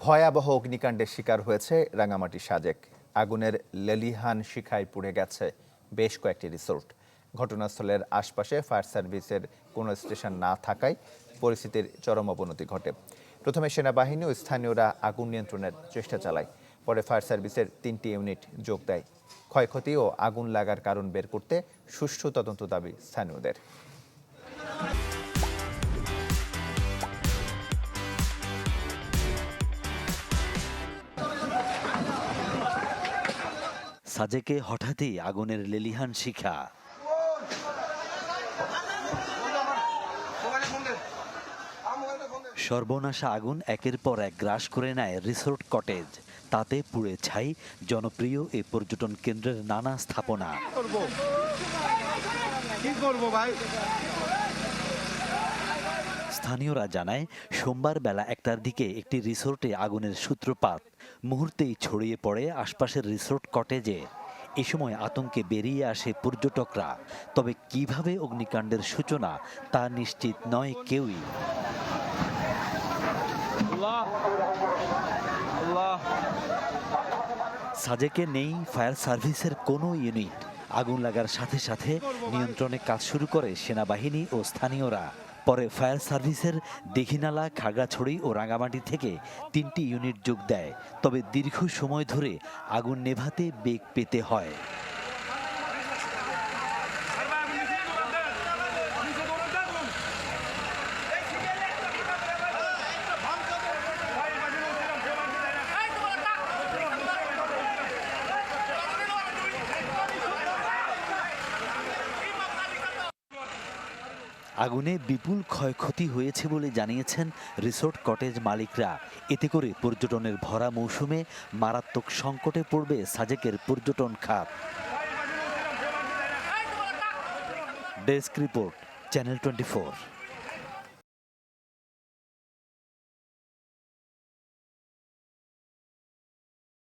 ভয়াবহ অগ্নিকাণ্ডের শিকার হয়েছে রাঙামাটি সাজেক। আগুনের লেলিহান শিখায় পুড়ে গেছে বেশ কয়েকটি রিসোর্ট। ঘটনাস্থলের আশপাশে ফায়ার সার্ভিসের কোনো স্টেশন না থাকায় পরিস্থিতির চরম অবনতি ঘটে। প্রথমে সেনাবাহিনী ও স্থানীয়রা আগুন নিয়ন্ত্রণের চেষ্টা চালায়, পরে ফায়ার সার্ভিসের তিনটি ইউনিট যোগ দেয়। ক্ষয়ক্ষতি ও আগুন লাগার কারণ বের করতে সুষ্ঠু তদন্ত দাবি স্থানীয়দের। সাজেকে হঠাৎই আগুনের লেলিহান শিখা। সর্বনাশা আগুন একের পর এক গ্রাস করে নেয় রিসোর্ট কটেজ। তাতে পুড়ে ছাই, জনপ্রিয় এ পর্যটন কেন্দ্রের নানা স্থাপনা। কি করব? ভাই? স্থানীয়রা জানায় সোমবার বেলা একটার দিকে একটি রিসোর্টে আগুনের সূত্রপাত। মুহূর্তেই ছড়িয়ে পড়ে আশপাশের রিসোর্ট কটেজে। এ সময় আতঙ্কে বেরিয়ে আসে পর্যটকরা। তবে কীভাবে অগ্নিকাণ্ডের সূচনা তা নিশ্চিত নয় কেউই। সাজেকে নেই ফায়ার সার্ভিসের কোনো ইউনিট। আগুন লাগার সাথে সাথে নিয়ন্ত্রণে কাজ শুরু করে সেনাবাহিনী ও স্থানীয়রা। পরে ফায়ার সার্ভিসের দেখিনালা, খাগড়াছড়ি ও রাঙামাটি থেকে তিনটি ইউনিট যোগ দেয়। তবে দীর্ঘ সময় ধরে আগুন নেভাতে বেগ পেতে হয়। আগুনে বিপুল ক্ষয়ক্ষতি হয়েছে বলে জানিয়েছেন রিসোর্ট কটেজ মালিকরা। এতে করে পর্যটনের ভরা মৌসুমে মারাত্মক সংকটে পড়বে সাজেকের পর্যটন খাত। Desk report, channel twenty